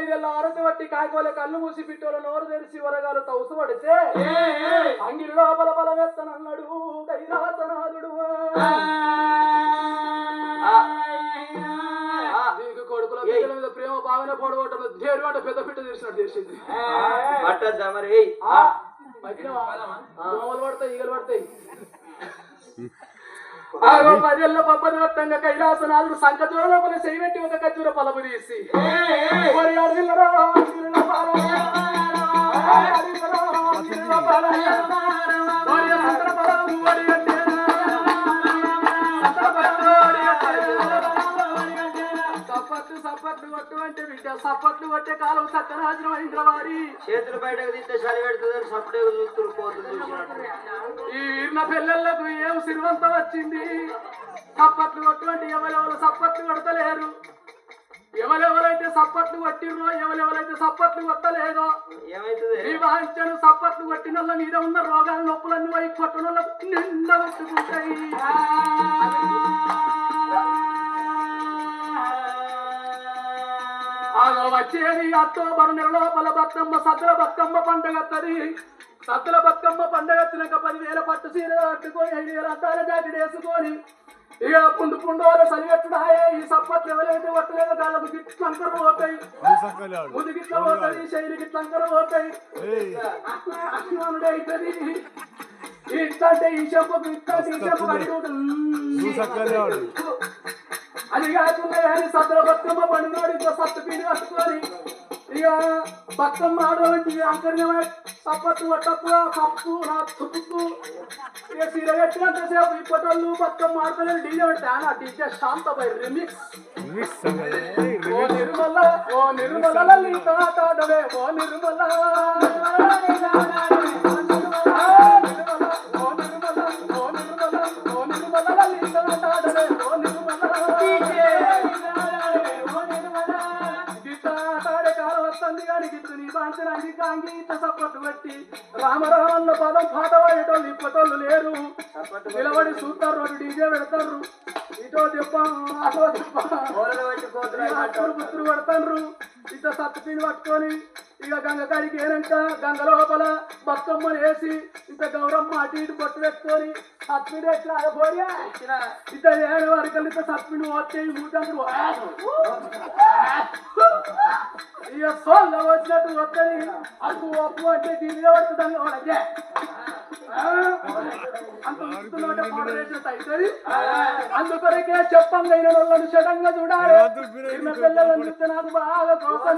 ఐదేళ్ళ ఆరోగ్య బట్టి కాకోలే కళ్ళు మూసి పిట్టోల నోరు తెరిచి వరగాలు తౌసు పడితే అంగిలి లోపల బలమెత్తనన్నాడు కొడుకుల పిల్లల మీద ప్రేమ బాగానే పడగొట్టలు దేడు అంటే పెద్ద పిట్ట తీసినట్టు చేసింది పట్టద్దా మరి దోమలు పడతాయి ఈగలు పడతాయి. పదేళ్ళ వట్టంగా కైలాసనాథుడు సంకచూర లోపల చేయబెట్టి ఒక ఖర్జూర పలపు తీసి. సప్పట్లు సప్పట్లు కొట్టే కాలం సత్యనాశనం అయింద్రవారి చేతులు బయటకు తీస్తే చలి పెడుతుంది సపడే చూస్తున్నారు పోతుంది చూసినట్టు. ఈ ఈర్న పిల్లలకు ఏం సిరివంతం వచ్చింది? సప్పట్లు కొట్టుకుంటే ఎవరెవరు సప్పట్లు కొడతలేరు? ఎవరెవరైతే సప్పట్లు కొట్టిర్రో ఎవరెవరైతే సప్పట్లు కొట్టలేదో ఏమైతుంది? సప్పట్లు కొట్టిన వాళ్ళ మీద ఉన్న రోగాల నొప్పులన్నీ పోయి కొట్టిన వాళ్ళకు నిండా పెట్టుకుంటాయి. వచ్చేది అక్టోబర్ నెల లోపల బతుకమ్మ సద్దుల బతుకమ్మ పండుగ వస్తుంది సద్దుల బతుకమ్మ పండుగ వచ్చినాక పదివేల పట్టు చీర కట్టుకొని ఐదు వేల అద్దాల జాకెట్ వేసుకొని ఇక పుండు పుండోల సరిగట్టుడాయే ఈ సప్పట్లు ఎవరైతే కొట్టలేదో కాళ్ళకు గిట్లు అంకర పోతాయి. ముందు గిట్ల పోతాయి శైలి గిట్ల అంకర పోతాయి. అభిమానుడు అవుతుంది ఇట్లంటే ఈ చెప్పు ఇట్లాంటి ఈ చెప్పు కట్టుకుంటుంది అది కాకుండా కానీ సత్తుల బతుకమ్మ పండుగ సత్తు పిండి కట్టుకొని ఇక బతుకమ్మ ఆడవంటి అంకర్యమై సప్పట్టు కొట్టప్పు కప్పు నా తుప్పు ఇక సీర కట్టినంతసేపు ఇప్పటోళ్ళు బతుకమ్మ ఆడుకోలేదు డీజే పెడితే ఆ డీజే శాంతపై రిమిక్స్. ఓ నిర్మల ఓ నిర్మల లలిత ఆటాడవే ఓ నిర్మల. కాలం వస్తుంది కానీ గిత్తు నీ బాంచనానికి కాంగీత సప్పట్టు బట్టి రామరామన్న పదం పాట పాడేటోళ్ళు ఇప్పటోళ్ళు లేరు నిలబడి చూస్తారు రెండు డీజే పెడతారు ఇటో దెబ్బ అటో దెబ్బ ఓలలో వచ్చి పడతారు ఇంత సత్తుపిండి పట్టుకొని ఇక గంగ కాడికి ఏనంట గంగ లోపల బతుకమ్మని వేసి ఇంత గౌరమ్మ అటు ఇటు పట్టు పెట్టుకొని సత్తుపిండి ఎట్లా పోయా ఇంత ఏడు వరకు ఇంత సత్తుపిండి పోతే మూటందరూ ఇక సోళ్ళ వచ్చినట్టు వస్తుంది అప్పు అప్పు అంటే దీనిగా పడుతుంది వాళ్ళకే. అంత ఇస్తున్నట్టు మోడరేషన్ అవుతుంది అందుకొరకే చెప్పంగా వాళ్ళని షడంగా చూడాలి. చిన్న పిల్లలను చూస్తే నాకు బాగా కోసం